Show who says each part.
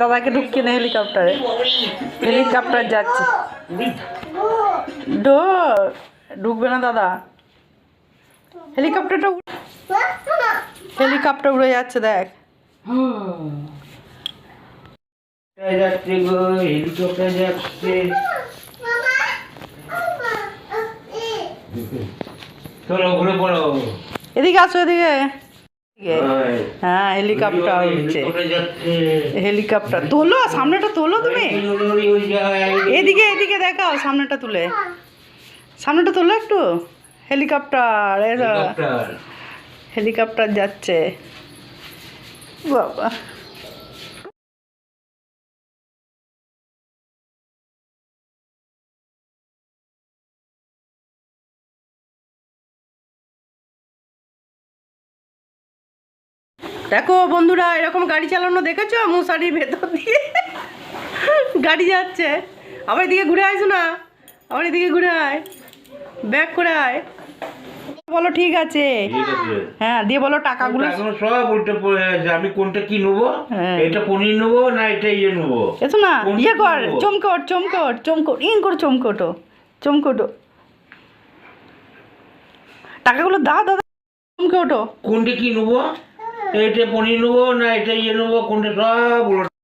Speaker 1: দাদাকে ঢুকিয়ে না হেলিকপ্টারে। হেলিকপ্টার যাচ্ছে। ডো ঢুকবে না দাদা। হেলিকপ্টারটা হেলিকপ্টার উড়ে যাচ্ছে দেখ।
Speaker 2: যাচ্ছে গো হেলিকপ্টার যাচ্ছে চলো ঘুরে পড়ো।
Speaker 1: এদিকে আসো এদিকে। হ্যাঁ হেলিকপ্টার উঠছে
Speaker 2: হেলিকপ্টার
Speaker 1: তোলো সামনেটা তোলো তুমি। এদিকে এদিকে দেখাও সামনেটা তুলে। সামনেটা তোলো একটু। হেলিকপ্টার
Speaker 2: হেলিকপ্টার
Speaker 1: যাচ্ছে। বাবা। দেখো বন্ধুরা এরকম গাড়ি চালানো দেখেছ? মশারির ভেতর দিয়ে। গাড়ি যাচ্ছে। আবার এদিকে ঘুরে আসো না আবার এদিকে ঘুরে আয়। ব্যাক করে আয়। বলো ঠিক আছে। হ্যাঁ দিয়ে বলো টাকাগুলো।
Speaker 2: সব উল্টে পড়ে আছে আমি কোনটা কি নেব?
Speaker 1: হ্যাঁ।
Speaker 2: এটা পনির নেব না এটা ইয়ে নেব?
Speaker 1: এসো না ইয়ে কর
Speaker 2: নেব?
Speaker 1: চমকট চমকট চমকট ইন করে চমকটো চমকটো। টাকাগুলো দাও দাদা চমকে ওঠো
Speaker 2: কোনটা কি নেব? এটা পনির নেব না এটা ইয়ে নেব কোনটা সব উল্টে